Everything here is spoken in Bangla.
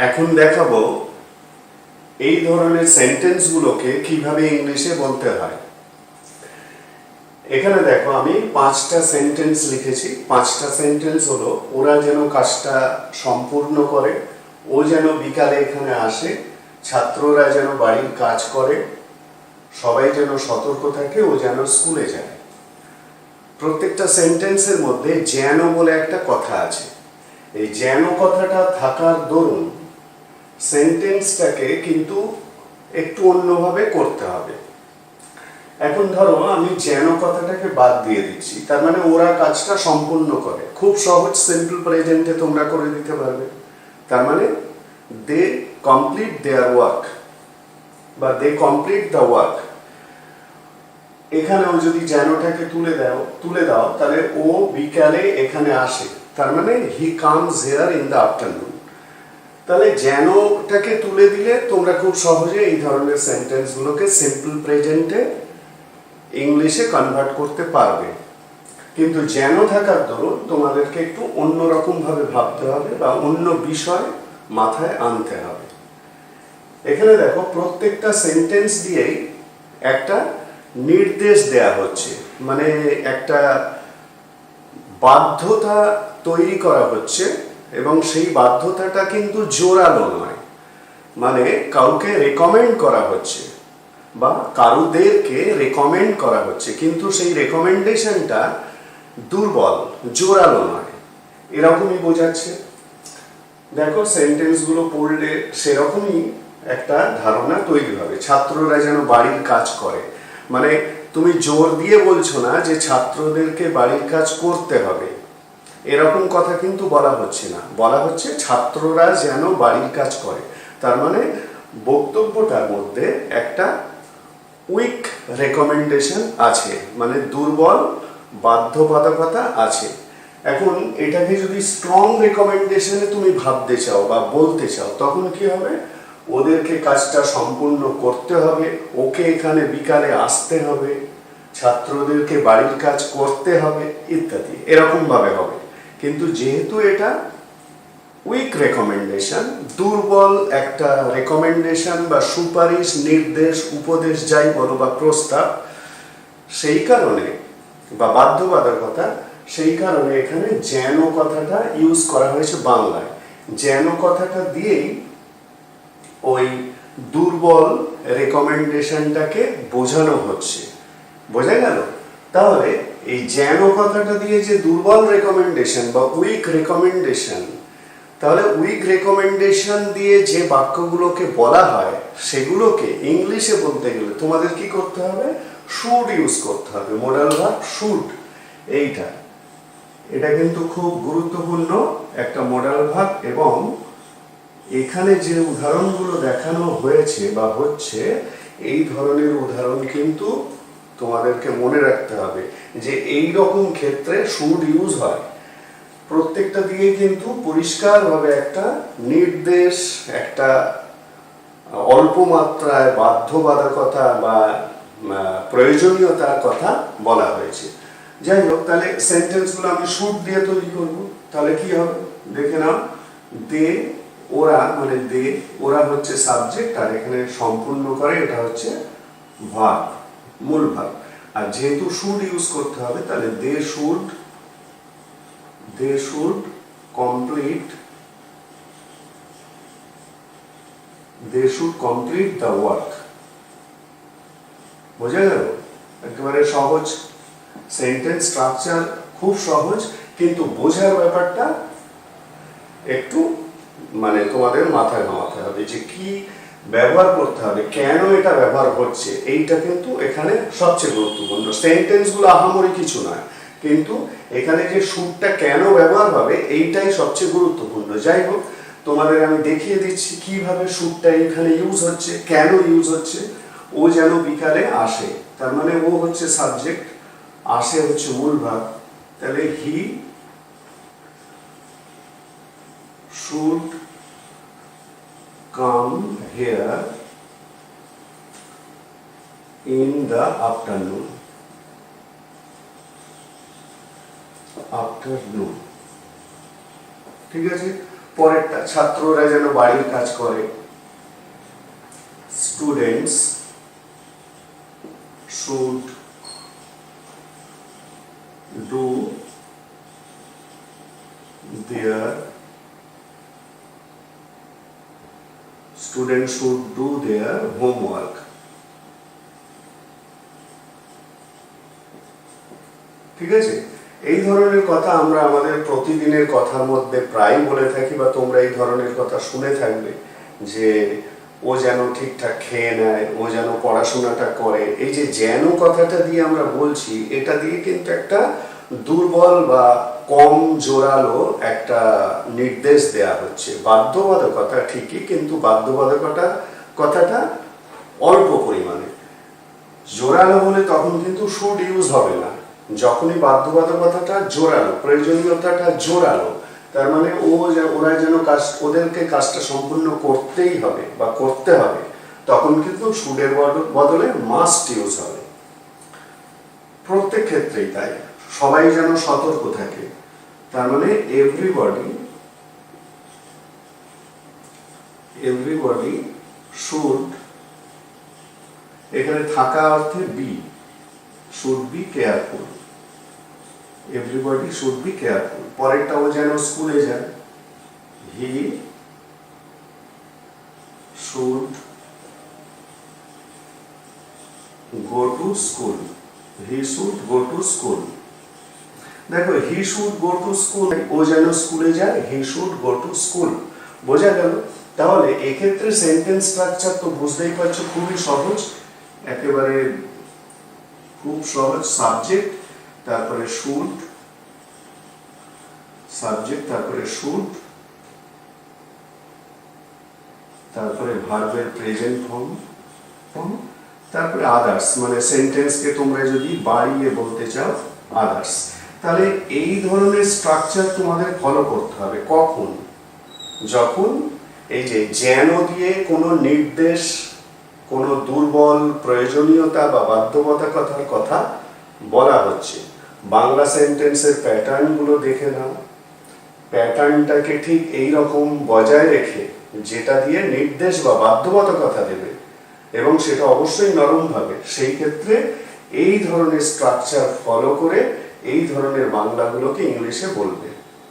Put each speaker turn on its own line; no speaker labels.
এখন দেখাবো এই ধরনের সেন্টেন্সগুলোকে কীভাবে ইংলিশে বলতে হয়। এখানে দেখো, আমি পাঁচটা সেন্টেন্স লিখেছি। পাঁচটা সেন্টেন্স হলো, ওরা যেন কাজটা সম্পূর্ণ করে, ও যেন বিকালে এখানে আসে, ছাত্ররা যেন বাড়ির কাজ করে, সবাই যেন সতর্ক থাকে, ও যেন স্কুলে যায়। প্রত্যেকটা সেন্টেন্সের মধ্যে যেন বলে একটা কথা আছে। এই যেন কথাটা থাকার দরুন সেন্টেন্সটাকে কিন্তু একটু অন্যভাবে করতে হবে। এখন ধরো, আমি যেন কথাটাকে বাদ দিয়ে দিচ্ছি, তার মানে ওরা কাজটা সম্পূর্ণ করে। খুব সহজ সিম্পল প্রেজেন্টে তোমরা করে দিতে পারবে। তার মানে দে কমপ্লিট দেয়ার ওয়ার্ক বা দে কমপ্লিট দ্য ওয়ার্ক এখানেও যদি যেনটাকে তুলে দাও তুলে দাও, তাহলে ও বিকালে এখানে আসে। তার মানে he comes here in the afternoon তাহলে যেনটাকে তুলে দিলে তোমরা খুব সহজে এই ধরনের সেন্টেন্সগুলোকে সিম্পল প্রেজেন্টে ইংলিশে কনভার্ট করতে পারবে। কিন্তু যেন থাকার দরুন তোমাদেরকে একটু অন্যরকমভাবে ভাবতে হবে বা অন্য বিষয় মাথায় আনতে হবে। এখানে দেখো, প্রত্যেকটা সেন্টেন্স দিয়েই একটা নির্দেশ দেয়া হচ্ছে। মানে একটা বাধ্যতা তৈরি করা হচ্ছে এবং সেই বাধ্যতাটা কিন্তু জোরালো নয়। মানে কাউকে রেকমেন্ড করা হচ্ছে বা কারুদেরকে রেকমেন্ড করা হচ্ছে, কিন্তু সেই রেকমেন্ডেশনটা দুর্বল, জোরালো নয়। এরকমই বোঝাচ্ছে। দেখো সেন্টেন্সগুলো পড়লে সেরকমই একটা ধারণা তৈরি হবে। ছাত্ররা যেন বাড়ির কাজ করে। মানে তুমি জোর দিয়ে বলছো না যে ছাত্রদেরকে বাড়ির কাজ করতে হবে। এরকম কথা কিন্তু বলা হচ্ছে না। বলা হচ্ছে ছাত্ররা যেন বাড়ির কাজ করে। তার মানে বক্তব্যটার মধ্যে একটা উইক রেকমেন্ডেশন আছে। মানে দুর্বল বাধ্যবাধকতা আছে। এখন এটাকে যদি স্ট্রং রেকমেন্ডেশনে তুমি ভাবতে চাও বা বলতে চাও, তখন কি হবে? ওদেরকে কাজটা সম্পূর্ণ করতে হবে। ওকে এখানে বিকালে আসতে হবে। ছাত্রদেরকে বাড়ির কাজ করতে হবে, ইত্যাদি। এরকমভাবে হবে। কিন্তু যেহেতু এটা উইক রেকমেন্ডেশন দুর্বল একটা রেকমেন্ডেশন বা সুপারিশ, নির্দেশ, উপদেশ যাই বলো বা প্রস্তাব, সেই কারণে বা বাধ্যবাধকতা সেই কারণে এখানে যেন কথাটা ইউজ করা হয়েছে বাংলায়। যেন কথাটা দিয়েই ওই দুর্বল রেকমেন্ডেশনটাকে বোঝানো হচ্ছে। বোঝা গেল? তাহলে এই যেন কথাটা দিয়ে যে দুর্বল রেকমেন্ডেশন বা উইক রেকমেন্ডেশন তাহলে উইক রেকমেন্ডেশন দিয়ে যে বাক্যগুলোকে বলা হয়, সেগুলোকে ইংলিশে বলতে গেলে তোমাদের কি করতে হবে? শুড ইউজ করতে হবে। মোডাল ভার্ব শুড এইটা। এটা কিন্তু খুব গুরুত্বপূর্ণ একটা মোডাল ভার্ব এবং এখানে যে উদাহরণগুলো দেখানো হয়েছে বা হচ্ছে, এই ধরনের উদাহরণ কিন্তু তোমাদেরকে মনে রাখতে হবে যে এই রকম ক্ষেত্রে শুড ইউজ হয়। প্রত্যেকটা দিয়ে কিন্তু পরিষ্কারভাবে একটা নির্দেশ, একটা অল্প মাত্রায় বাধ্যবাধকতা বা প্রয়োজনীয়তার কথা বলা হয়েছে। যাই হোক, তাহলে সেন্টেন্সগুলো আমি শুট দিয়ে তৈরি করব। তাহলে কি হবে? দেখে নাও। দে, ওরা মানে দে, ওরা হচ্ছে সাবজেক্ট আর এখানে সম্পূর্ণ করে, এটা হচ্ছে ভাব মূল ভাব আর যেহেতু শুড ইউজ করতে হবে, তাহলে they should they should complete, they should complete the work বোঝা গেল? একেবারে সহজ। সেন্টেন্স স্ট্রাকচার খুব সহজ, কিন্তু বোঝার ব্যাপারটা একটু মানে তোমাদের মাথায় ঘামাতে হবে যে কি ব্যবহার করতে হবে। কেন এটা ব্যবহার হচ্ছে? এইটা কিন্তু এখানে সবচেয়ে গুরুত্বপূর্ণ। সেন্টেন্সগুলো আহামরি কিছু নয়। কিন্তু এখানে যে সুরটা কেন ব্যবহার হবে, এইটাই সবচেয়ে গুরুত্বপূর্ণ। যাই হোক, তোমাদের আমি দেখিয়ে দিচ্ছি কীভাবে সুরটা এখানে ইউজ হচ্ছে, কেন ইউজ হচ্ছে। ও যেন বিকালে আসে। তার মানে ও হচ্ছে সাবজেক্ট আসে হচ্ছে মূল ভাগ। তাহলে he should come here in the afternoon afternoon ঠিক আছে পরেরটা ছাত্ররা যেন বাড়ির কাজ করে students should do their students should do their homework. ঠিক আছে? এই ধরনের কথা আমরা আমাদের প্রতিদিনের কথার মধ্যে প্রায় বলে থাকি বা তোমরা এই ধরনের কথা শুনে থাকবে যে ও যেন ঠিকঠাক খেয়ে নেয়, ও যেন পড়াশোনাটা করে। এই যে যেন কথাটা দিয়ে আমরা বলছি, এটা দিয়ে কিন্তু একটা দুর্বল বা কম জোরালো একটা নির্দেশ দেয়া হচ্ছে। বাধ্যবাধকতা ঠিকই, কিন্তু বাধ্যবাধকতা কথাটা অল্প পরিমাণে। জোরালো হলে তখন কিন্তু শুড ইউজ হবে না। যখনই বাধ্যবাধকতাটা জোরালো, প্রয়োজনীয়তাটা জোরালো, তার মানে ও ওরা যেন কাজ, ওদেরকে কাজটা সম্পূর্ণ করতেই হবে বা করতে হবে, তখন কিন্তু শুডের বদলে মাস্ট ইউজ হবে। প্রত্যেক ক্ষেত্রেই তাই। সবাই যেন সতর্ক থাকে। তার মানে এভরিবডি এভরিবডি শুড এখানে থাকা অর্থে be should be careful everybody should be careful পরেরটাও যেন স্কুলে যায়। He should go to school he should go to school দেখো he should go to school ও যেন স্কুলে যায় he should go to school বোঝা গেল? তাহলে এক্ষেত্রে সেন্টেন্স স্ট্রাকচার তো বুঝতেই পারছ, খুবই সহজ। একেবারে খুব সহজ সাবজেক্ট তারপরে শুড সাবজেক্ট তারপরে শুড তারপরে ভার্বের প্রেজেন্ট ফর্ম তারপরে আদার্স মানে সেন্টেন্সকে তোমরা যদি বাড়িয়ে বলতে চাও আদার্স তাহলে এই ধরনের স্ট্রাকচার তোমাদের ফলো করতে হবে। কখন? যখন এই যে যেন দিয়ে কোনো নির্দেশ, কোনো দুর্বল প্রয়োজনীয়তা বা বাধ্যবাধকতার কথা বলা হচ্ছে। বাংলা সেন্টেন্সের প্যাটার্নগুলো দেখে নাও। প্যাটার্নটাকে ঠিক এই রকম বজায় রেখে যেটা দিয়ে নির্দেশ বা বাধ্যবাধকতা দেবে এবং সেটা অবশ্যই নরমভাবে সেই ক্ষেত্রে এই ধরনের স্ট্রাকচার ফলো করে এই ধরনের বাংলাগুলোকে ইংলিশে বলবে।